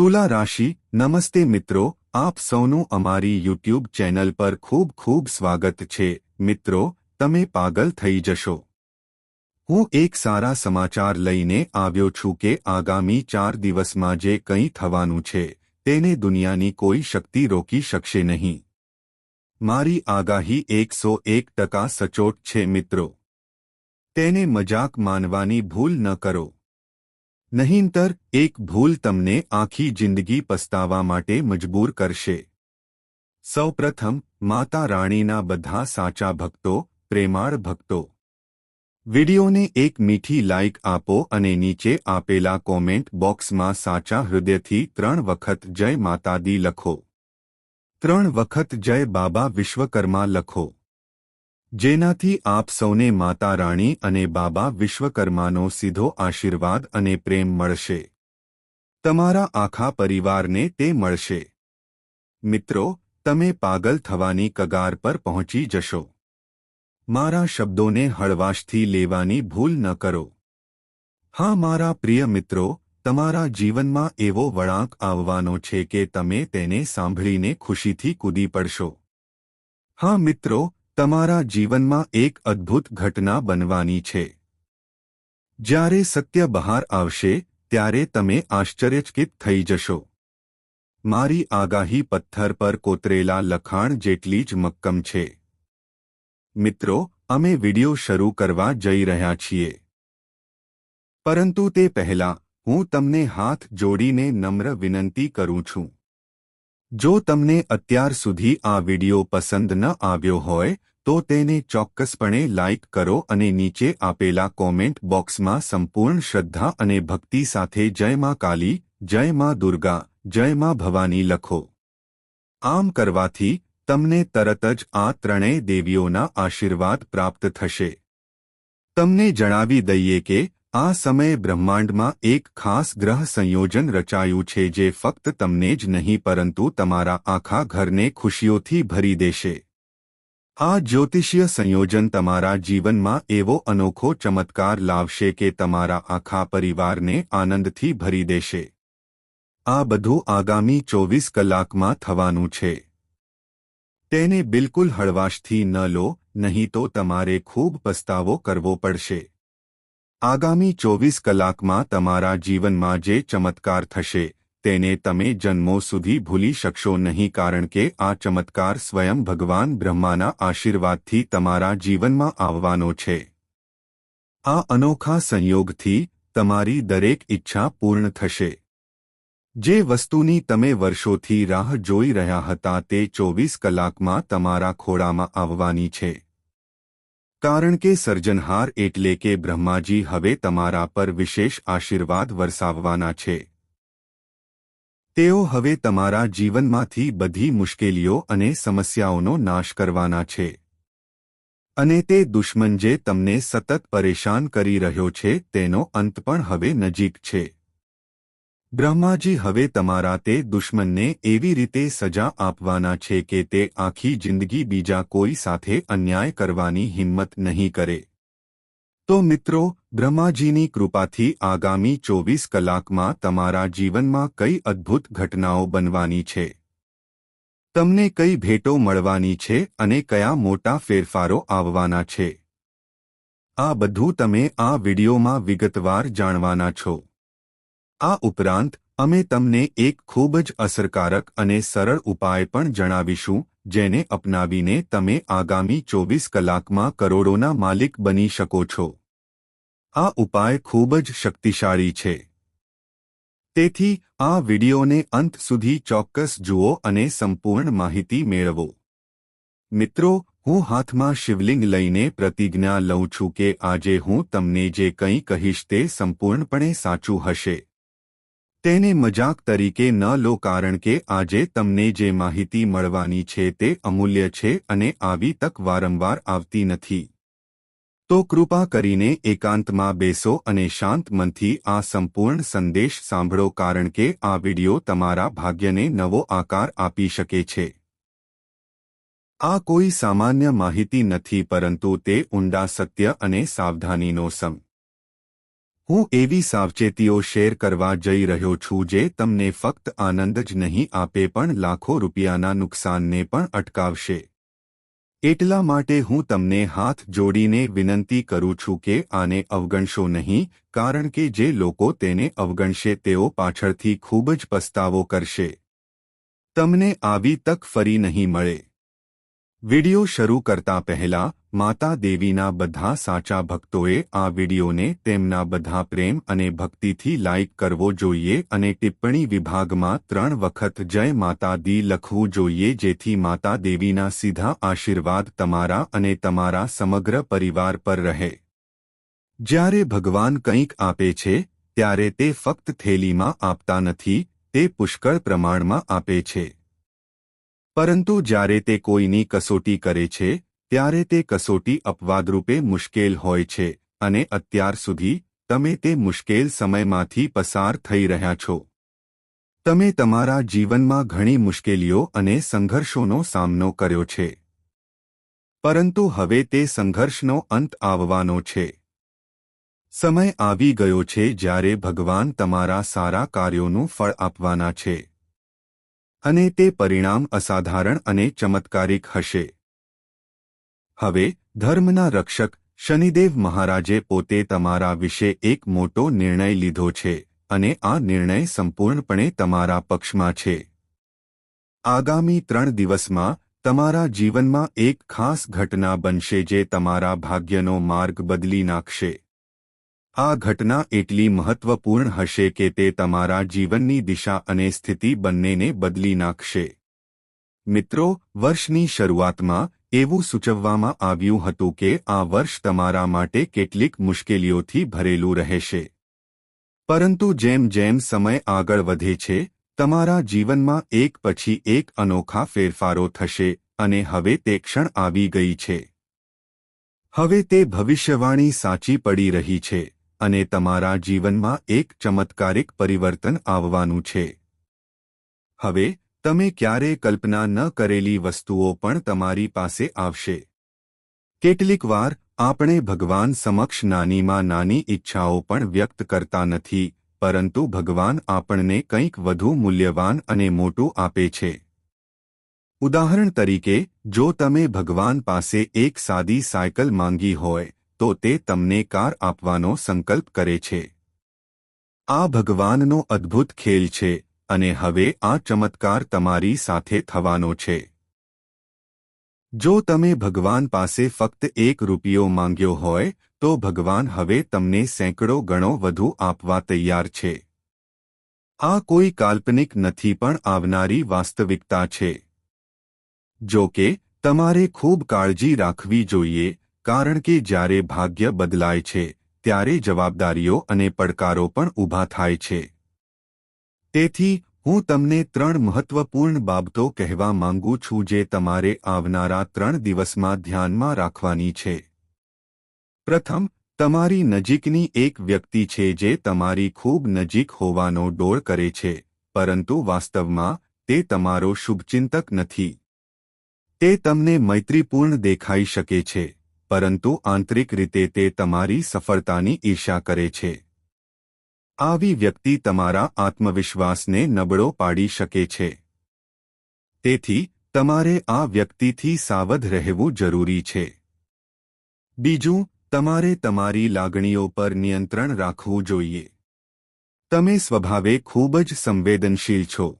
તુલા રાશિ, નમસ્તે મિત્રો, આપ સૌનું અમારી યુટ્યુબ ચેનલ પર ખૂબ ખૂબ સ્વાગત છે. મિત્રો, તમે પાગલ થઈ જશો. હું એક સારા સમાચાર લઈને આવ્યો છું કે આગામી ચાર દિવસમાં જે કંઈ થવાનું છે, તેને દુનિયાની કોઈ શક્તિ રોકી શકશે નહીં. મારી આગાહી એકસો એક ટકા સચોટ છે મિત્રો. તેને મજાક માનવાની ભૂલ ન કરો. નહીંતર, એક ભૂલ તમને આખી જિંદગી પસ્તાવા માટે મજબૂર કરશે. સૌપ્રથમ, માતા રાણીના બધા સાચા ભક્તો, પ્રેમાળ ભક્તો. વિડિયોને એક મીઠી લાઇક આપો અને નીચે આપેલા કોમેન્ટ બોક્સમાં સાચા હૃદયથી ત્રણ વખત જય માતાદી લખો. ત્રણ વખત જય બાબા વિશ્વકર્મા લખો. જેનાથી આપ સૌને માતા રાણી અને બાબા વિશ્વકર્માનો સીધો આશીર્વાદ અને પ્રેમ મળશે. તમારા આખા પરિવારને તે મળશે. મિત્રો, તમે પાગલ થવાની કગાર પર પહોંચી જશો. મારા શબ્દોને હળવાશથી લેવાની ભૂલ ન કરો. હા, મારા પ્રિય મિત્રો, તમારા જીવનમાં એવો વળાંક આવવાનો છે કે તમે તેને સાંભળીને ખુશીથી કૂદી પડશો. હા, મિત્રો તમારા જીવનમાં એક અદ્ભુત ઘટના બનવાની છે. જ્યારે સત્ય બહાર આવશે, ત્યારે તમે આશ્ચર્યચકિત થઈ જશો. મારી આગાહી પથ્થર પર કોતરેલા લખાણ જેટલી જ મક્કમ છે. મિત્રો, અમે વિડિયો શરૂ કરવા જઈ રહ્યા છીએ. પરંતુ તે પહેલાં, હું તમને હાથ જોડીને નમ્ર વિનંતી કરું છું. જો તમને અત્યાર સુધી આ વિડિયો પસંદ ન આવ્યો હોય, તો તેને ચોક્કસપણે લાઇક કરો અને નીચે આપેલા કોમેન્ટ બોક્સમાં સંપૂર્ણ શ્રદ્ધા અને ભક્તિ સાથે જય માં કાલી, જય માં દુર્ગા, જય માં ભવાની લખો. આમ કરવાથી તમને તરત જ આ ત્રણેય દેવીઓના આશીર્વાદ પ્રાપ્ત થશે. તમને જણાવી દઈએ કે આ સમયે બ્રહ્માંડમાં એક ખાસ ગ્રહ સંયોજન રચાયું છે જે ફક્ત તમને જ નહીં, પરંતુ તમારા આખા ઘરને ખુશીઓથી ભરી દેશે. આ જ્યોતિષીય સંયોજન તમારા જીવનમાં એવો અનોખો ચમત્કાર લાવશે કે તમારા આખા પરિવારને આનંદથી ભરી દેશે. આ બધું આગામી ચોવીસ કલાકમાં થવાનું છે. તેને બિલકુલ હળવાશથી ન લો, નહીં તો તમારે ખૂબ પસ્તાવો કરવો પડશે. આગામી ચોવીસ કલાકમાં તમારા જીવનમાં જે ચમત્કાર થશે, તેને તમે જન્મો સુધી ભૂલી શકશો નહીં કારણ કે આ ચમત્કાર સ્વયં ભગવાન બ્રહ્માના આશીર્વાદથી તમારા જીવનમાં આવવાનો છે. આ અનોખા સંયોગથી તમારી દરેક ઈચ્છા પૂર્ણ થશે. જે વસ્તુની તમે વર્ષોથી રાહ જોઈ રહ્યા હતા તે ચોવીસ કલાકમાં તમારા ખોળામાં આવવાની છે. કારણ કે સર્જનહાર એટલે કે બ્રહ્માજી હવે તમારા પર વિશેષ આશીર્વાદ વરસાવવાના છે. તેઓ હવે તમારા જીવનમાંથી બધી મુશ્કેલીઓ અને સમસ્યાઓનો નાશ કરવાના છે. અને તે દુશ્મન જે તમને સતત પરેશાન કરી રહ્યો છે તેનો અંત પણ હવે નજીક છે. બ્રહ્માજી હવે તમારા તે દુશ્મનને એવી રીતે સજા આપવાના છે કે તે આખી જિંદગી બીજા કોઈ સાથે અન્યાય કરવાની હિંમત નહીં કરે. તો મિત્રો, બ્રહ્માજીની કૃપાથી આગામી ચોવીસ કલાકમાં તમારા જીવનમાં કઈ અદ્ભુત ઘટનાઓ બનવાની છે? તમને કઈ ભેટો મળવાની છે અને કયા મોટા ફેરફારો આવવાના છે? આ બધું તમે આ વિડિયોમાં વિગતવાર જાણવાના છો. આ ઉપરાંત, અમે તમને એક ખૂબ જ અસરકારક અને સરળ ઉપાય પણ જણાવીશું, જેને અપનાવીને તમે આગામી ચોવીસ કલાકમાં કરોડોના માલિક બની શકો છો. આ ઉપાય ખૂબ જ શક્તિશાળી છે. તેથી, આ વિડિયોને અંત સુધી ચોક્કસ જુઓ અને સંપૂર્ણ માહિતી મેળવો. મિત્રો, હું હાથમાં શિવલિંગ લઈને પ્રતિજ્ઞા લઉં છું કે આજે હું તમને જે કંઈ કહીશ તે સંપૂર્ણપણે સાચું હશે. તેને મજાક તરીકે ન લો કારણ કે આજે તમને જે માહિતી મળવાની છે તે અમૂલ્ય છે અને આવી તક વારંવાર આવતી નથી. તો કૃપા કરીને એકાંતમાં બેસો અને શાંત મનથી આ સંપૂર્ણ સંદેશ સાંભળો કારણ કે આ વિડિયો તમારા ભાગ્યને નવો આકાર આપી શકે છે. આ કોઈ સામાન્ય માહિતી નથી પરંતુ તે ઊંડા સત્ય અને સાવધાનીનો સમ હું એવી સાવચેતીઓ શેર કરવા જઈ રહ્યો છું જે તમને ફક્ત આનંદ જ નહીં આપે પણ લાખો રૂપિયાના નુકસાનને પણ અટકાવશે. એટલા માટે હું તમને હાથ જોડીને વિનંતી કરું છું કે આને અવગણશો નહીં, કારણ કે જે લોકો તેને અવગણશે તેઓ પાછળથી ખૂબ જ પસ્તાવો કરશે. તમને આવી તક ફરી નહીં મળે. વિડિયો શરૂ કરતા પહેલા માતા દેવીના બધા સાચા ભક્તોએ આ વિડિયોને તેમના બધા પ્રેમ અને ભક્તિથી લાઇક કરવો જોઈએ અને ટિપ્પણી વિભાગમાં ત્રણ વખત જય માતા દી લખવું જોઈએ જેથી માતા દેવીના સીધા આશીર્વાદ તમારા અને તમારા સમગ્ર પરિવાર પર રહે. જ્યારે ભગવાન કંઈક આપે છે, ત્યારે તે ફક્ત થેલીમાં આપતા નથી, તે પુષ્કળ પ્રમાણમાં આપે છે. પરંતુ જ્યારે તે કોઈની કસોટી કરે છે ત્યારે તે કસોટી અપવાદરૂપે મુશ્કેલ હોય છે અને અત્યાર સુધી તમે તે મુશ્કેલ સમયમાંથી પસાર થઈ રહ્યા છો. તમે તમારા જીવનમાં ઘણી મુશ્કેલીઓ અને સંઘર્ષોનો સામનો કર્યો છે. પરંતુ હવે તે સંઘર્ષનો અંત આવવાનો છે. સમય આવી ગયો છે જ્યારે ભગવાન તમારા સારા કાર્યોનું ફળ આપવાના છે. અને તે પરિણામ અસાધારણ અને ચમત્કારિક હશે. હવે, ધર્મના રક્ષક શનિદેવ મહારાજે પોતે તમારા વિશે એક મોટો નિર્ણય લીધો છે અને આ નિર્ણય સંપૂર્ણપણે તમારા પક્ષમાં છે. આગામી ત્રણ દિવસમાં તમારા જીવનમાં એક ખાસ ઘટના બનશે જે તમારા ભાગ્યનો માર્ગ બદલી નાખશે. આ ઘટના એટલી મહત્વપૂર્ણ હશે કે તે તમારા જીવનની દિશા અને સ્થિતિ બંનેને બદલી નાખશે. મિત્રો, વર્ષની શરૂઆતમાં એવું સૂચવવામાં આવ્યું હતું કે આ વર્ષ તમારા માટે કેટલીક મુશ્કેલીઓથી ભરેલું રહેશે. પરંતુ જેમ જેમ સમય આગળ વધે છે, તમારા જીવનમાં એક પછી એક અનોખા ફેરફારો થશે અને હવે તે ક્ષણ આવી ગઈ છે. હવે તે ભવિષ્યવાણી સાચી પડી રહી છે અને તમારા જીવનમાં એક ચમત્કારિક પરિવર્તન આવવાનું છે. હવે તમે ક્યારે કલ્પના ન કરેલી વસ્તુઓ પણ તમારી પાસે આવશે. કેટલીક વાર આપણે ભગવાન સમક્ષ નાનીમાં નાની ઈચ્છાઓ પણ વ્યક્ત કરતા નથી, પરંતુ ભગવાન આપણને કંઈક વધુ મૂલ્યવાન અને મોટું આપે છે. ઉદાહરણ તરીકે, જો તમે ભગવાન પાસે એક સાદી સાયકલ માંગી હોય, તો તે તમને કાર આપવાનો સંકલ્પ કરે છે. આ ભગવાનનો અદ્ભુત ખેલ છે. અને હવે આ ચમત્કાર તમારી સાથે થવાનો છે. જો તમે ભગવાન પાસે ફક્ત એક રૂપિયો માંગ્યો હોય, તો ભગવાન હવે તમને સેંકડો ગણો વધુ આપવા તૈયાર છે. આ કોઈ કાલ્પનિક નથી પણ આવનારી વાસ્તવિકતા છે. જો કે, તમારે ખૂબ કાળજી રાખવી જોઈએ, કારણ કે જ્યારે ભાગ્ય બદલાય છે, ત્યારે જવાબદારીઓ અને પડકારો પણ ઊભા થાય છે. તેથી, હું તમને ત્રણ મહત્વપૂર્ણ બાબતો કહેવા માંગુ છું જે તમારે આવનારા ત્રણ દિવસમાં ધ્યાનમાં રાખવાની છે. પ્રથમ, તમારી નજીકની એક વ્યક્તિ છે જે તમારી ખૂબ નજીક હોવાનો ડોળ કરે છે, પરંતુ વાસ્તવમાં, તે તમારો શુભચિંતક નથી. તે તમને મૈત્રીપૂર્ણ દેખાઈ શકે છે, પરંતુ આંતરિક રીતે તે તમારી સફળતાની ઈર્ષા કરે છે. આવી વ્યક્તિ તમારા આત્મવિશ્વાસને નબળો પાડી શકે છે. તેથી, તમારે આ વ્યક્તિથી સાવધ રહેવું જરૂરી છે. બીજું, તમારે તમારી લાગણીઓ પર નિયંત્રણ રાખવું જોઈએ. તમે સ્વભાવે ખૂબ જ સંવેદનશીલ છો.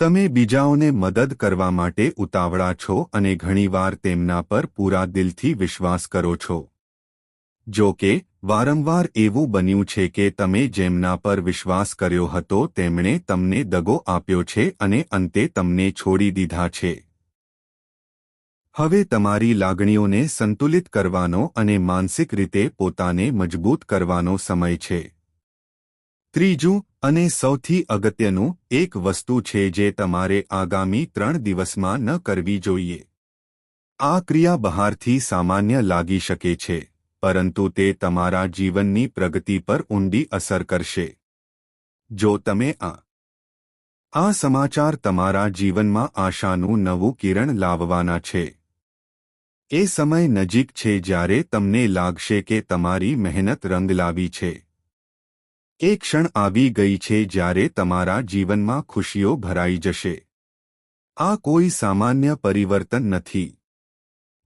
તમે બીજાઓને મદદ કરવા માટે ઉતાવળા છો અને ઘણીવાર તેમના પર પૂરા દિલથી વિશ્વાસ કરો છો. જો કે વારંવાર એવું બન્યું છે કે તમે જેમના પર વિશ્વાસ કર્યો હતો તેમણે તમને દગો આપ્યો છે અને અંતે તમને છોડી દીધા છે. હવે તમારી લાગણીઓને સંતુલિત કરવાનો અને માનસિક રીતે પોતાને મજબૂત કરવાનો સમય છે. ત્રીજું, અને સૌથી અગત્યનું, એક વસ્તુ છે જે તમારે આગામી ત્રણ દિવસમાં ન કરવી જોઈએ. આ ક્રિયા બહારથી સામાન્ય લાગી શકે છે. પરંતુ તે તમારા જીવનની પ્રગતિ પર ઊંડી અસર કરશે. જો તમે આ આ સમાચાર તમારા જીવનમાં આશાનું નવું કિરણ લાવવાના છે. એ સમય નજીક છે જ્યારે તમને લાગશે કે તમારી મહેનત રંગ લાવી છે. એ ક્ષણ આવી ગઈ છે જ્યારે તમારા જીવનમાં ખુશીઓ ભરાઈ જશે. આ કોઈ સામાન્ય પરિવર્તન નથી.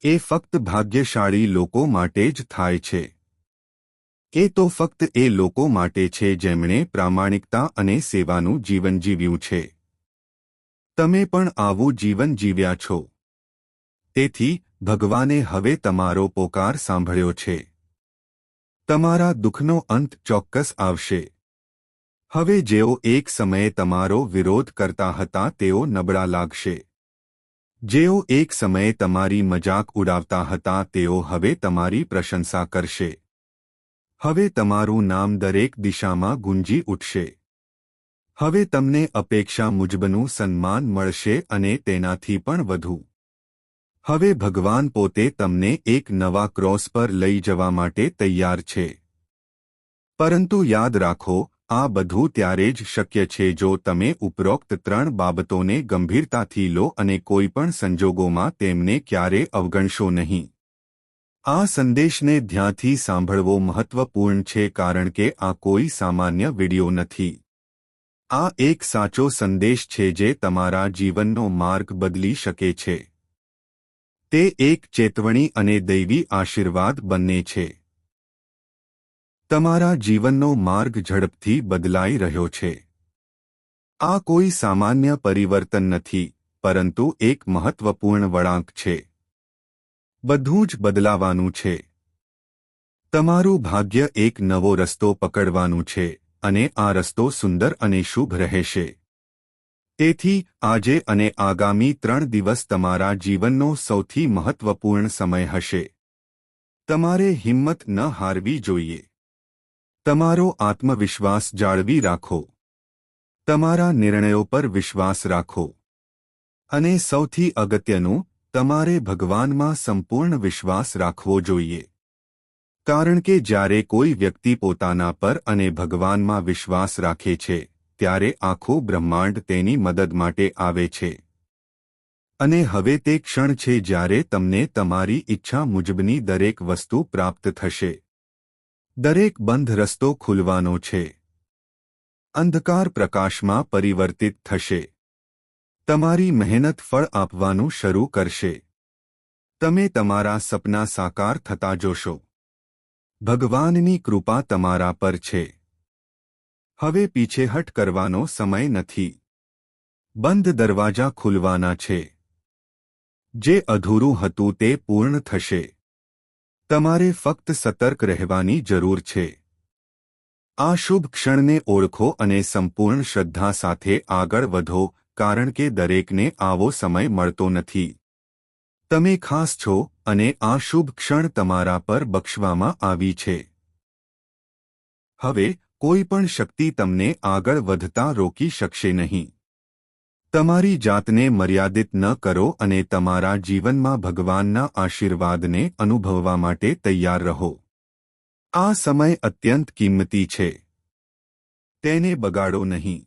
એ ફક્ત ભાગ્યશાળી લોકો માટે જ થાય છે. એ તો ફક્ત એ લોકો માટે છે જેમણે પ્રામાણિકતા અને સેવાનું જીવન જીવ્યું છે. તમે પણ આવું જીવન જીવ્યા છો. તેથી, ભગવાને હવે તમારો પોકાર સાંભળ્યો છે. તમારા દુઃખનો અંત ચોક્કસ આવશે. હવે જેઓ એક સમયે તમારો વિરોધ કરતા હતા તેઓ નબળા લાગશે. જેઓ એક સમયે તમારી મજાક ઉડાવતા હતા, તેઓ હવે તમારી પ્રશંસા કરશે. હવે તમારું નામ દરેક દિશામાં ગુંજી ઉઠશે. હવે તમને અપેક્ષા મુજબનું સન્માન મળશે અને તેનાથી પણ વધુ. હવે ભગવાન પોતે તમને એક નવા ક્રોસ પર લઈ જવા માટે તૈયાર છે. પરંતુ યાદ રાખો આ બધું ત્યારે જ શક્ય છે જો તમે ઉપરોક્ત ત્રણ બાબતોને ગંભીરતાથી લો અને કોઈપણ સંજોગોમાં તેમને ક્યારે અવગણશો નહીં. આ સંદેશને ધ્યાનથી સાંભળવો મહત્વપૂર્ણ છે કારણ કે આ કોઈ સામાન્ય વિડિયો નથી. આ એક સાચો સંદેશ છે જે તમારા જીવનનો માર્ગ બદલી શકે છે. તે એક ચેતવણી અને દૈવી આશીર્વાદ બંને છે. તમારા જીવનનો માર્ગ ઝડપથી બદલાઈ રહ્યો છે. આ કોઈ સામાન્ય પરિવર્તન નથી, પરંતુ એક મહત્વપૂર્ણ વળાંક છે. બધું જ બદલાવાનું છે. તમારું ભાગ્ય એક નવો રસ્તો પકડવાનું છે અને આ રસ્તો સુંદર અને શુભ રહેશે. તેથી, આજે અને આગામી ત્રણ દિવસ તમારા જીવનનો સૌથી મહત્વપૂર્ણ સમય હશે. તમારે હિંમત ન હારવી જોઈએ. તમારો આત્મવિશ્વાસ જાળવી રાખો. તમારા નિર્ણયો પર વિશ્વાસ રાખો. અને સૌથી અગત્યનું, તમારે ભગવાનમાં સંપૂર્ણ વિશ્વાસ રાખવો જોઈએ. કારણ કે જ્યારે કોઈ વ્યક્તિ પોતાના પર અને ભગવાનમાં વિશ્વાસ રાખે છે, ત્યારે આખું બ્રહ્માંડ તેની મદદ માટે આવે છે. અને હવે તે ક્ષણ છે જ્યારે તમને તમારી ઈચ્છા મુજબની દરેક વસ્તુ પ્રાપ્ત થશે. દરેક બંધ રસ્તો ખુલવાનો છે. અંધકાર પ્રકાશમાં પરિવર્તિત થશે. તમારી મહેનત ફળ આપવાનું શરૂ કરશે. તમે તમારા સપના સાકાર થતા જોશો. ભગવાનની કૃપા તમારા પર છે. હવે પીછેહટ કરવાનો સમય નથી. બંધ દરવાજા ખુલવાના છે. જે અધૂરું હતું તે પૂર્ણ થશે. તમારે ફક્ત સતર્ક રહેવાની જરૂર છે. આ શુભ ક્ષણને ઓળખો અને સંપૂર્ણ શ્રદ્ધા સાથે આગળ વધો, કારણ કે દરેકને આવો સમય મળતો નથી. તમે ખાસ છો અને આ શુભ ક્ષણ તમારા પર બક્ષવામાં આવી છે. હવે, કોઈ પણ શક્તિ તમને આગળ વધતા રોકી શકશે નહીં. તમારી જાતને મર્યાદિત ન કરો અને તમારા જીવનમાં ભગવાનના આશીર્વાદને અનુભવવા માટે તૈયાર રહો. આ સમય અત્યંત કિંમતી છે. તેને બગાડો નહીં.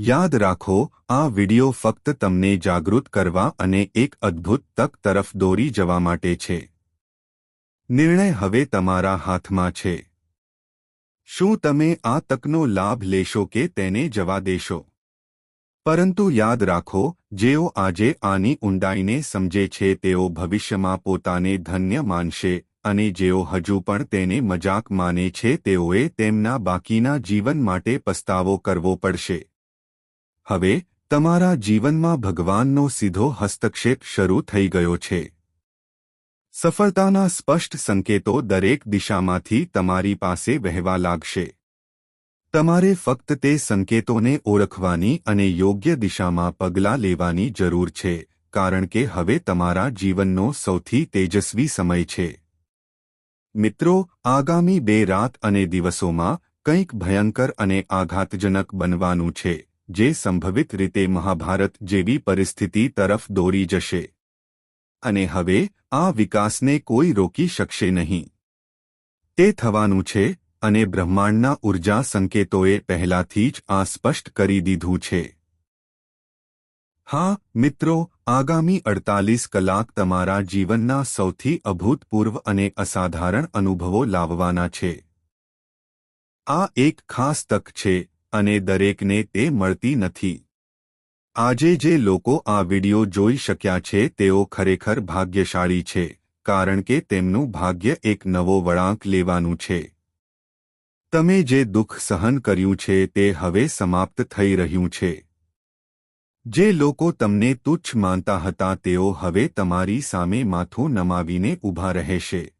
યાદ રાખો, આ વિડિયો ફક્ત તમને જાગૃત કરવા અને એક અદ્ભુત તક તરફ દોરી જવા માટે છે. નિર્ણય હવે તમારા હાથમાં છે. શું તમે આ તકનો લાભ લેશો કે તેને જવા દેશો? પરંતુ યાદ રાખો, જેઓ આજે આની ઊંડાઈને સમજે છે તેઓ ભવિષ્યમાં પોતાને ધન્ય માનશે, અને જેઓ હજુ પણ તેને મજાક માને છે તેઓએ તેમના બાકીના જીવન માટે પસ્તાવો કરવો પડશે. હવે, તમારા જીવનમાં ભગવાનનો સીધો હસ્તક્ષેપ શરૂ થઈ ગયો છે. સફળતાના સ્પષ્ટ સંકેતો દરેક દિશામાંથી તમારી પાસે વહેવા લાગશે. તમારે ફક્ત તે સંકેતોને ઓળખવાની અને યોગ્ય દિશામાં પગલાં લેવાની જરૂર છે, કારણ કે હવે તમારા જીવનનો સૌથી તેજસ્વી સમય છે. મિત્રો, આગામી બે રાત અને દિવસોમાં કંઈક ભયંકર અને આઘાતજનક બનવાનું છે, જે સંભવિત રીતે મહાભારત જેવી પરિસ્થિતિ તરફ દોરી જશે. અને હવે આ વિકાસને કોઈ રોકી શકશે નહીં. તે થવાનું છે અને બ્રહ્માંડના ઊર્જા સંકેતોએ પહેલાથી જ આ સ્પષ્ટ કરી દીધું છે. હા, મિત્રો, આગામી અડતાલીસ કલાક તમારા જીવનના સૌથી અભૂતપૂર્વ અને અસાધારણ અનુભવો લાવવાના છે. આ એક ખાસ તક છે, અને દરેકને તે મળતી નથી. આજે જે લોકો આ વિડિયો જોઈ શક્યા છે, તેઓ ખરેખર ભાગ્યશાળી છે, કારણ કે તેમનું ભાગ્ય એક નવો વળાંક લેવાનું છે. તમે જે દુઃખ સહન કર્યું છે તે હવે સમાપ્ત થઈ રહ્યું છે. જે લોકો તમને તુચ્છ માનતા હતા તેઓ હવે તમારી સામે માથું નમાવીને ઊભા રહેશે.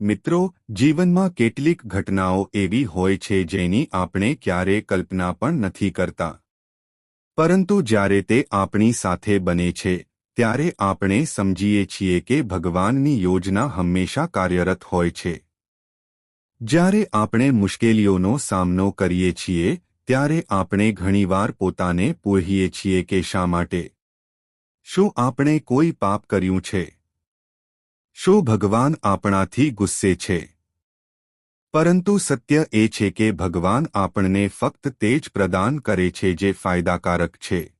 મિત્રો, જીવનમાં કેટલીક ઘટનાઓ એવી હોય છે જેની આપણે ક્યારે કલ્પના પણ નથી કરતા. પરંતુ જ્યારે તે આપણી સાથે બને છે, ત્યારે આપણે સમજીએ છીએ કે ભગવાનની યોજના હંમેશા કાર્યરત હોય છે. જ્યારે આપણે મુશ્કેલીઓનો સામનો કરીએ છીએ, ત્યારે આપણે ઘણીવાર પોતાને પોહીએ છીએ કે શા માટે? શું આપણે કોઈ પાપ કર્યું છે? શું ભગવાન આપણાથી ગુસ્સે છે? પરંતુ સત્ય એ છે કે ભગવાન આપણને ફક્ત તે જ પ્રદાન કરે છે જે ફાયદાકારક છે.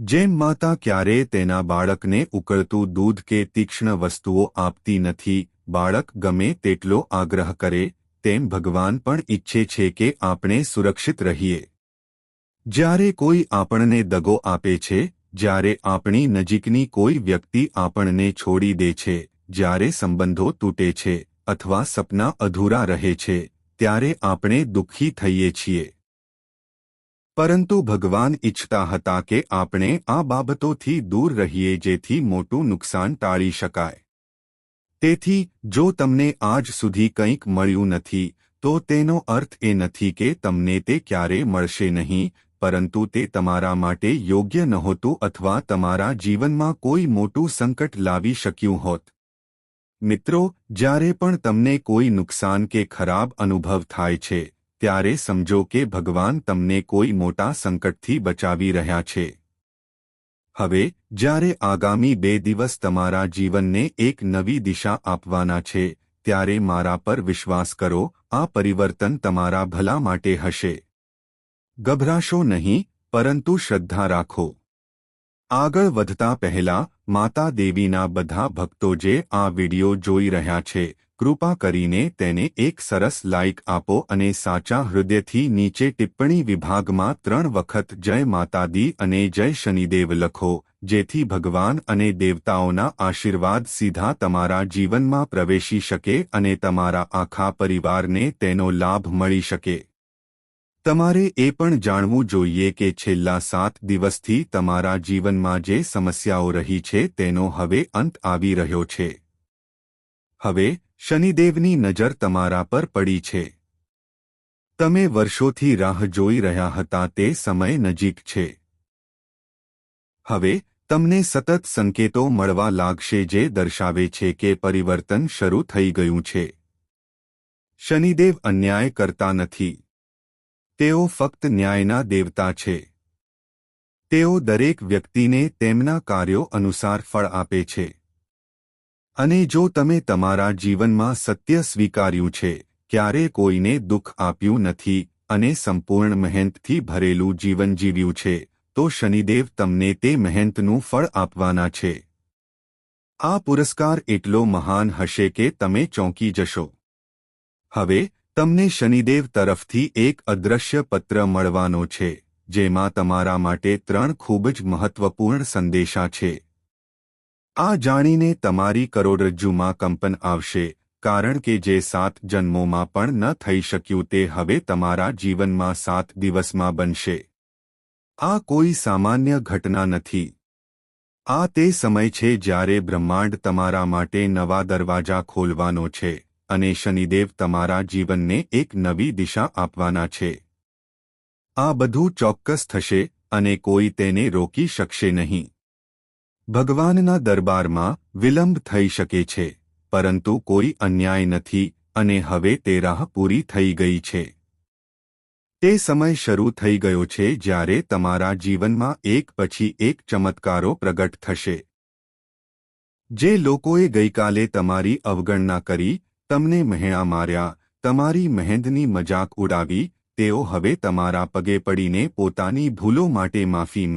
જેમ માતા ક્યારેય તેના બાળકને ઉકળતું દૂધ કે તીક્ષ્ણ વસ્તુઓ આપતી નથી બાળક ગમે તેટલો આગ્રહ કરે, તેમ ભગવાન પણ ઈચ્છે છે કે આપણે સુરક્ષિત રહીએ. જ્યારે કોઈ આપણને દગો આપે છે, જ્યારે આપણી નજીકની કોઈ વ્યક્તિ આપણને છોડી દે છે, જ્યારે સંબંધો તૂટે છે અથવા સપના અધૂરા રહે છે, ત્યારે આપણે દુઃખી થઈએ છીએ. પરંતુ ભગવાન ઇચ્છતા હતા કે આપણે આ બાબતોથી દૂર રહીએ જેથી મોટું નુકસાન ટાળી શકાય. તેથી, જો તમને આજ સુધી કંઈક મળ્યું નથી, તો તેનો અર્થ એ નથી કે તમને તે ક્યારે મળશે નહીં, પરંતુ તે તમારા માટે યોગ્ય નહોતું અથવા તમારા જીવનમાં કોઈ મોટું સંકટ લાવી શક્યું હોત. મિત્રો, જ્યારે પણ તમને કોઈ નુકસાન કે ખરાબ અનુભવ થાય છે, ત્યારે સમજો કે ભગવાન તમને કોઈ મોટા સંકટથી બચાવી રહ્યા છે. હવે, જ્યારે આગામી બે દિવસ તમારા જીવનને એક નવી દિશા આપવાના છે, ત્યારે મારા પર વિશ્વાસ કરો, આ પરિવર્તન તમારા ભલા માટે હશે. ગભરાશો નહીં, પરંતુ શ્રદ્ધા રાખો. આગળ વધતા પહેલા, માતા દેવીના બધા ભક્તો જે આ વિડિયો જોઈ રહ્યા છે કૃપા કરીને તેને એક સરસ લાઇક આપો અને સાચા હૃદયથી નીચે ટિપ્પણી વિભાગમાં ત્રણ વખત જય માતાદી અને જય શનિદેવ લખો, જેથી ભગવાન અને દેવતાઓના આશીર્વાદ સીધા તમારા જીવનમાં પ્રવેશી શકે અને તમારા આખા પરિવારને તેનો લાભ મળી શકે. તમારે એ પણ જાણવું જોઈએ કે છેલ્લા સાત દિવસથી તમારા જીવનમાં જે સમસ્યાઓ રહી છે તેનો હવે અંત આવી રહ્યો છે. હવે શનિદેવની નજર તમારા પર પડી છે. તમે વર્ષોથી રાહ જોઈ રહ્યા હતા તે સમય નજીક છે. હવે, તમને સતત સંકેતો મળવા લાગશે જે દર્શાવે છે કે પરિવર્તન શરૂ થઈ ગયું છે. શનિદેવ અન્યાય કરતા નથી. તેઓ ફક્ત ન્યાયના દેવતા છે. તેઓ દરેક વ્યક્તિને તેમના કાર્યો અનુસાર ફળ આપે છે. અને જો તમે તમારા જીવનમાં સત્ય સ્વીકાર્યું છે, ક્યારે કોઈને દુઃખ આપ્યું નથી અને સંપૂર્ણ મહેનતથી ભરેલું જીવન જીવ્યું છે, તો શનિદેવ તમને તે મહેનતનું ફળ આપવાના છે. આ પુરસ્કાર એટલો મહાન હશે કે તમે ચોંકી જશો. હવે, તમને શનિદેવ તરફથી એક અદૃશ્ય પત્ર મળવાનો છે, જેમાં તમારા માટે ત્રણ ખૂબ જ મહત્વપૂર્ણ સંદેશા છે. આ જાણીને તમારી કરોડરજ્જુમાં કંપન આવશે, કારણ કે જે સાત જન્મોમાં પણ ન થઈ શક્યું તે હવે તમારા જીવનમાં સાત દિવસમાં બનશે. આ કોઈ સામાન્ય ઘટના નથી. આ તે સમય છે જ્યારે બ્રહ્માંડ તમારા માટે નવા દરવાજા ખોલવાનો છે અને શનિદેવ તમારા જીવનને એક નવી દિશા આપવાના છે. આ બધું ચોક્કસ થશે અને કોઈ તેને રોકી શકશે નહીં. ભગવાનના દરબારમાં વિલંબ થઈ શકે છે, પરંતુ કોઈ અન્યાય નથી અને હવે તે રાહ પૂરી થઈ ગઈ છે. તે સમય શરૂ થઈ ગયો છે જ્યારે તમારા જીવનમાં એક પછી એક ચમત્કારો પ્રગટ થશે. જે લોકોએ ગઈકાલે તમારી અવગણના કરી, તમને મહેણા માર્યા, તમારી મહેંદની મજાક ઉડાવી, તેઓ હવે તમારા પગે પડીને પોતાની ભૂલો માટે માફી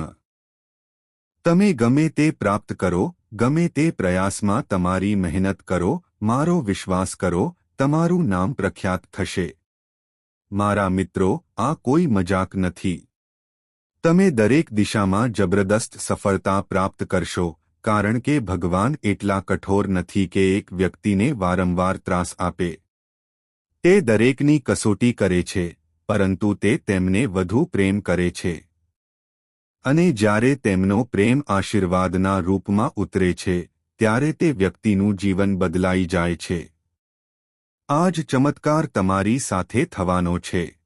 તમે ગમે તે પ્રાપ્ત કરો, ગમે તે પ્રયાસમાં તમારી મહેનત કરો, મારો વિશ્વાસ કરો, તમારું નામ પ્રખ્યાત થશે. મારા મિત્રો, આ કોઈ મજાક નથી. તમે દરેક દિશામાં જબરદસ્ત સફળતા પ્રાપ્ત કરશો, કારણ કે ભગવાન એટલા કઠોર નથી કે એક વ્યક્તિને વારંવાર ત્રાસ આપે. તે દરેકની કસોટી કરે છે, પરંતુ તે તેમને વધુ પ્રેમ કરે છે. અને જ્યારે તેમનો પ્રેમ આશીર્વાદના રૂપમાં ઉતરે છે, ત્યારે તે વ્યક્તિનું જીવન બદલાઈ જાય છે. આ જ ચમત્કાર તમારી સાથે થવાનો છે.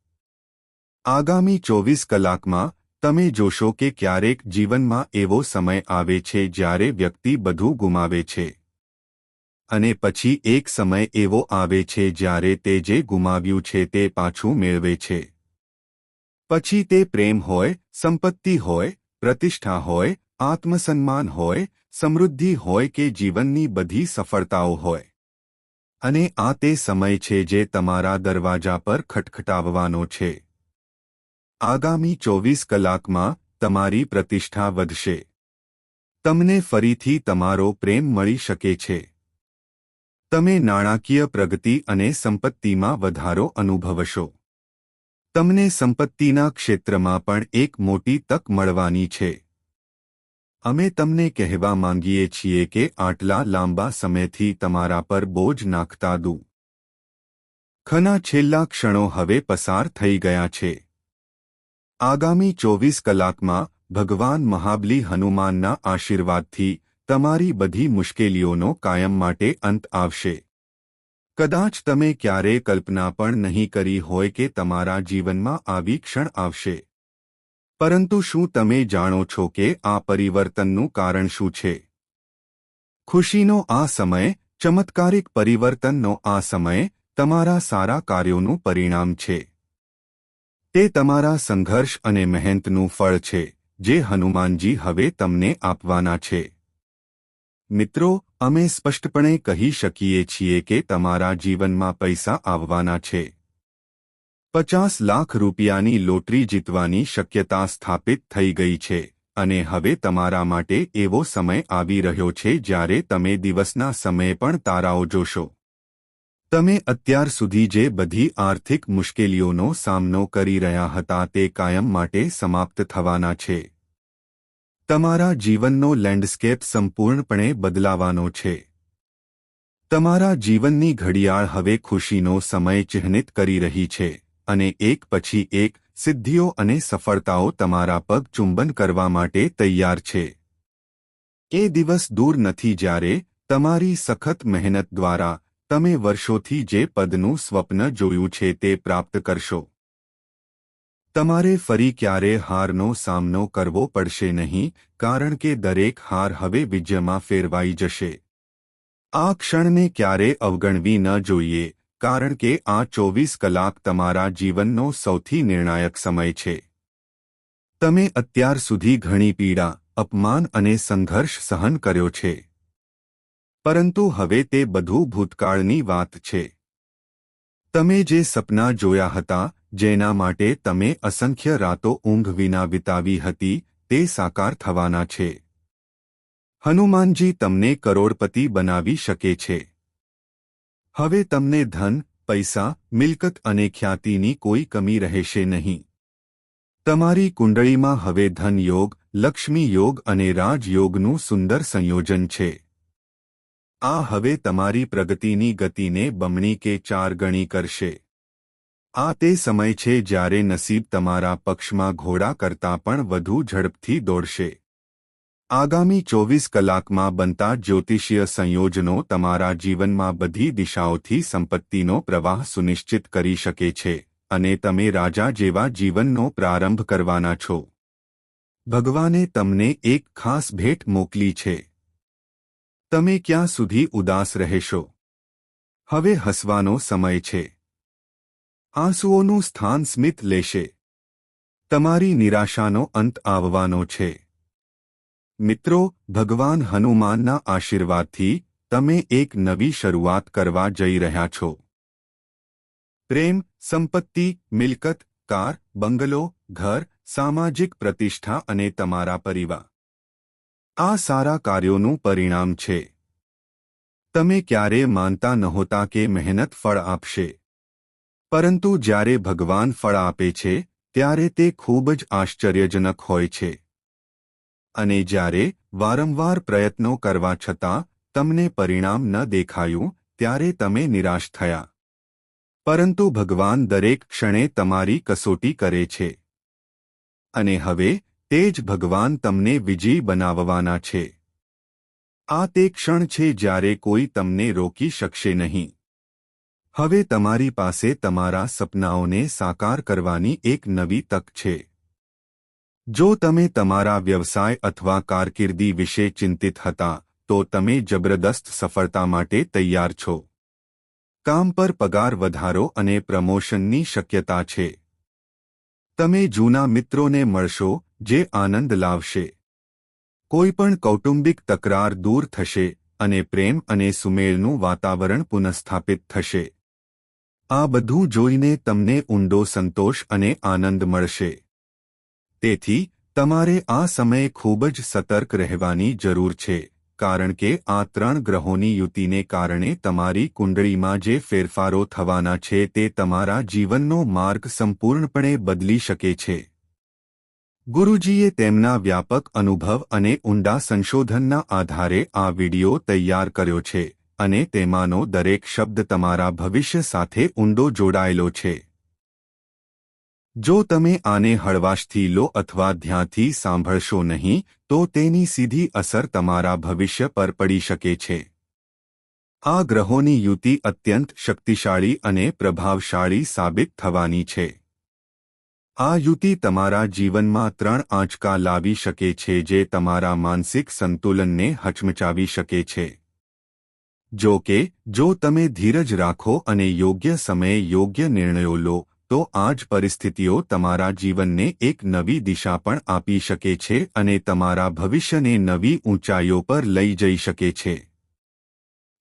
આગામી ચોવીસ કલાકમાં, તમે જોશો કે ક્યારેક જીવનમાં એવો સમય આવે છે જ્યારે વ્યક્તિ બધું ગુમાવે છે. અને પછી એક સમય એવો આવે છે જ્યારે તે જે ગુમાવ્યું છે તે પાછું મેળવે છે. પછી તે પ્રેમ હોય સંપત્તિ હોય, પ્રતિષ્ઠા હોય, આત્મસન્માન હોય, સમૃદ્ધિ હોય કે જીવનની બધી સફળતાઓ હોય. અને આ તે સમય છે જે તમારા દરવાજા પર ખટખટાવવાનો છે. આગામી ચોવીસ કલાકમાં તમારી પ્રતિષ્ઠા વધશે. તમને ફરીથી તમારો પ્રેમ મળી શકે છે. તમે નાણાકીય પ્રગતિ અને સંપત્તિમાં વધારો અનુભવશો. તમને સંપત્તિના ક્ષેત્રમાં પણ એક મોટી તક મળવાની છે. અમે તમને કહેવા માંગીએ છીએ કે આટલા લાંબા સમયથી તમારા પર બોજ નાખતા દુ. ખના છેલ્લા ક્ષણો હવે પસાર થઈ ગયા છે. આગામી ચોવીસ કલાકમાં ભગવાન મહાબલી હનુમાનના આશીર્વાદથી તમારી બધી મુશ્કેલીઓનો કાયમ માટે અંત આવશે. કદાચ તમે ક્યારેય કલ્પના પણ નહીં કરી હોય કે તમારા જીવનમાં આવી ક્ષણ આવશે. પરંતુ શું તમે જાણો છો કે આ પરિવર્તનનું કારણ શું છે? ખુશીનો આ સમય, ચમત્કારિક પરિવર્તનનો આ સમય, તમારા સારા કાર્યોનું પરિણામ છે. તે તમારા સંઘર્ષ અને મહેનતનું ફળ છે, જે હનુમાનજી હવે તમને આપવાના છે. મિત્રો અમે સ્પષ્ટપણે કહી શકીએ છીએ કે તમારા જીવનમાં પૈસા આવવાના છે. પચાસ લાખ રૂપિયાની લોટરી જીતવાની શક્યતા સ્થાપિત થઈ ગઈ છે, અને હવે તમારા માટે એવો સમય આવી રહ્યો છે જ્યારે તમે દિવસના સમયે પણ તારાઓ જોશો. તમે અત્યાર સુધી જે બધી આર્થિક મુશ્કેલીઓનો સામનો કરી રહ્યા હતા તે કાયમ માટે સમાપ્ત થવાના છે. તમારા જીવનનો લેન્ડસ્કેપ સંપૂર્ણપણે બદલાવાનો છે. તમારા જીવનની ઘડિયાળ હવે ખુશીનો સમય ચિહ્નિત કરી રહી છે અને એક પછી એક સિદ્ધિઓ અને સફળતાઓ તમારા પગ ચુંબન કરવા માટે તૈયાર છે. એ દિવસ દૂર નથી જ્યારે તમારી સખત મહેનત દ્વારા તમે વર્ષોથી જે પદનું સ્વપ્ન જોયું છે તે પ્રાપ્ત કરશો. તમારે ફરી ક્યારે હારનો સામનો કરવો પડશે નહીં, કારણ કે દરેક હાર હવે વિજયમાં ફેરવાઈ જશે. આ ક્ષણને ક્યારે અવગણવી ન જોઈએ, કારણ કે આ ચોવીસ કલાક તમારા જીવનનો સૌથી નિર્ણાયક સમય છે. તમે અત્યાર સુધી ઘણી પીડા, અપમાન અને સંઘર્ષ સહન કર્યો છે. પરંતુ હવે તે બધું ભૂતકાળની વાત છે. તમે જે સપના જોયા હતા જેના માટે તમે અસંખ્ય રાતો ઊંઘ વિના વિતાવી હતી, તે સાકાર થવાના છે. હનુમાનજી તમને કરોડપતિ બનાવી શકે છે. હવે તમને ધન, પૈસા, મિલકત અને ખ્યાતિની કોઈ કમી રહેશે નહીં. તમારી કુંડળીમાં હવે ધન યોગ, લક્ષ્મી યોગ અને રાજયોગનું સુંદર સંયોજન છે. આ હવે તમારી પ્રગતિની ગતિને બમણી કે ચાર ગણી કરશે. આ તે સમય છે જ્યારે નસીબ તમારા પક્ષમાં ઘોડા કરતાં પણ વધુ ઝડપથી દોડશે. આગામી ચોવીસ કલાકમાં બનતા જ્યોતિષીય સંયોજનો તમારા જીવનમાં બધી દિશાઓથી સંપત્તિનો પ્રવાહ સુનિશ્ચિત કરી શકે છે, અને તમે રાજા જેવા જીવનનો પ્રારંભ કરવાના છો. ભગવાને તમને એક ખાસ ભેટ મોકલી છે. તમે ક્યાં સુધી ઉદાસ રહેશો? હવે હસવાનો સમય છે. આંસુઓનું સ્થાન સ્મિત લેશે. તમારી નિરાશાનો અંત આવવાનો છે. મિત્રો, ભગવાન હનુમાનના આશીર્વાદથી તમે એક નવી શરૂઆત કરવા જઈ રહ્યા છો. પ્રેમ, સંપત્તિ, મિલકત, કાર, બંગલો, ઘર, સામાજિક પ્રતિષ્ઠા અને તમારા પરિવાર. આ સારા કાર્યોનું પરિણામ છે. તમે ક્યારે માનતા નહોતા કે મહેનત ફળ આપશે. પરંતુ જ્યારે ભગવાન ફળ આપે છે, ત્યારે તે ખૂબ જ આશ્ચર્યજનક હોય છે. અને જ્યારે વારંવાર પ્રયત્નો કરવા છતાં તમને પરિણામ ન દેખાયું, ત્યારે તમે નિરાશ થયા. પરંતુ ભગવાન દરેક ક્ષણે તમારી કસોટી કરે છે. અને હવે તે જ ભગવાન તમને વિજયી બનાવવાના છે. આ તે ક્ષણ છે જ્યારે કોઈ તમને રોકી શકશે નહીં. હવે તમારી પાસે તમારા સપનાઓને સાકાર કરવાની એક નવી તક છે. જો તમે તમારા વ્યવસાય અથવા કારકિર્દી વિશે ચિંતિત હતા, તો તમે જબરદસ્ત સફળતા માટે તૈયાર છો. કામ પર પગાર વધારો અને પ્રમોશનની શક્યતા છે. તમે જૂના મિત્રોને મળશો, જે આનંદ લાવશે. કોઈપણ કૌટુંબિક તકરાર દૂર થશે અને પ્રેમ અને સુમેળનું વાતાવરણ પુનઃસ્થાપિત થશે. આ બધું જોઈને તમને ઊંડો સંતોષ અને આનંદ મળશે. તેથી, તમારે આ સમયે ખૂબ જ સતર્ક રહેવાની જરૂર છે, કારણ કે આ ત્રણ ગ્રહોની યુતિને કારણે તમારી કુંડળીમાં જે ફેરફારો થવાના છે તે તમારા જીવનનો માર્ગ સંપૂર્ણપણે બદલી શકે છે. ગુરુજીએ તેમના વ્યાપક અનુભવ અને ઊંડા સંશોધનના આધારે આ વિડિયો તૈયાર કર્યો છે. અને તેમાંનો દરેક શબ્દ તમારા ભવિષ્ય સાથે ઊંડો જોડાયેલો છે. જો તમે આને હળવાશથી લો અથવા ધ્યાનથી સાંભળશો નહીં, તો તેની સીધી અસર તમારા ભવિષ્ય પર પડી શકે છે. આ ગ્રહોની યુતિ અત્યંત શક્તિશાળી અને પ્રભાવશાળી સાબિત થવાની છે. આ યુતિ તમારા જીવનમાં ત્રણ આંચકા લાવી શકે છે જે તમારા માનસિક સંતુલનને હચમચાવી શકે છે. જો કે, જો તમે ધીરજ રાખો અને યોગ્ય સમયે યોગ્ય નિર્ણયો લો, તો આ જ પરિસ્થિતિઓ તમારા જીવનને એક નવી દિશા પણ આપી શકે છે અને તમારા ભવિષ્યને નવી ઊંચાઈઓ પર લઈ જઈ શકે છે.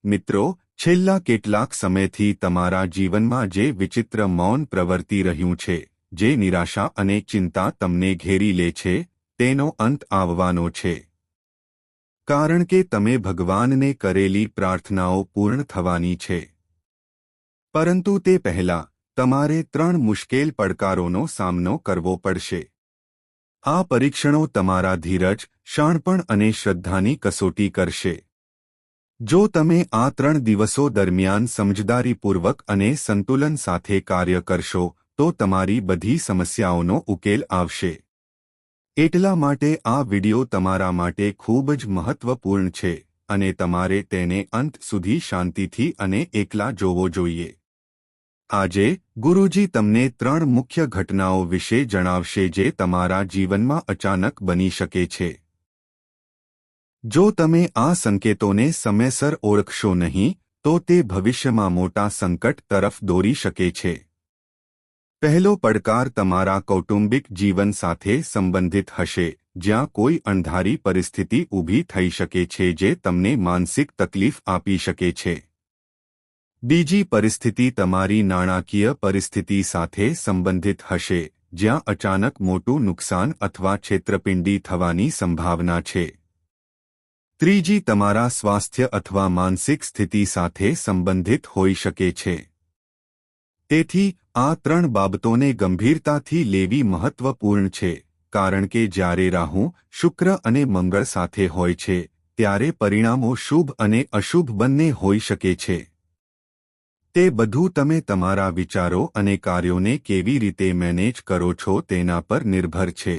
મિત્રો, છેલ્લા કેટલાક સમયથી તમારા જીવનમાં જે વિચિત્ર મૌન પ્રવર્તી રહ્યું છે, જે નિરાશા અને ચિંતા તમને ઘેરી લે છે, તેનો અંત આવવાનો છે. કારણ કે તમે ભગવાનને કરેલી પ્રાર્થનાઓ પૂર્ણ થવાની છે. પરંતુ તે પહેલા, તમારે ત્રણ મુશ્કેલ પડકારોનો સામનો કરવો પડશે. આ પરીક્ષણો તમારા ધીરજ, શાણપણ અને શ્રદ્ધાની કસોટી કરશે. જો તમે આ ત્રણ દિવસો દરમિયાન સમજદારીપૂર્વક અને સંતુલન સાથે કાર્ય કરશો, તો તમારી બધી સમસ્યાઓનો ઉકેલ આવશે. એટલા માટે આ વિડિયો તમારા માટે ખૂબ જ મહત્વપૂર્ણ છે અને તમારે તેને અંત સુધી શાંતિથી અને એકલા જોવો જોઈએ. આજે, ગુરુજી તમને ત્રણ મુખ્ય ઘટનાઓ વિશે જણાવશે જે તમારા જીવનમાં અચાનક બની શકે છે. જો તમે આ સંકેતોને સમયસર ઓળખશો નહીં, તો તે ભવિષ્યમાં મોટા સંકટ તરફ દોરી શકે છે. પહેલો પડકાર તમારા કૌટુંબિક જીવન સાથે સંબંધિત હશે, જ્યાં કોઈ અણધારી પરિસ્થિતિ ઊભી થઈ શકે છે જે તમને માનસિક તકલીફ આપી શકે છે. બીજી પરિસ્થિતિ તમારી નાણાકીય પરિસ્થિતિ સાથે સંબંધિત હશે, જ્યાં અચાનક મોટું નુકસાન અથવા છેતરપિંડી થવાની સંભાવના છે. ત્રીજી તમારા સ્વાસ્થ્ય અથવા માનસિક સ્થિતિ સાથે સંબંધિત હોઈ શકે છે. તેથી આ ત્રણ બાબતોને ગંભીરતાથી લેવી મહત્વપૂર્ણ છે, કારણ કે જ્યારે રાહુ શુક્ર અને મંગળ સાથે હોય છે, ત્યારે પરિણામો શુભ અને અશુભ બંને હોઈ શકે છે. તે બધું તમે તમારા વિચારો અને કાર્યોને કેવી રીતે મેનેજ કરો છો તેના પર નિર્ભર છે.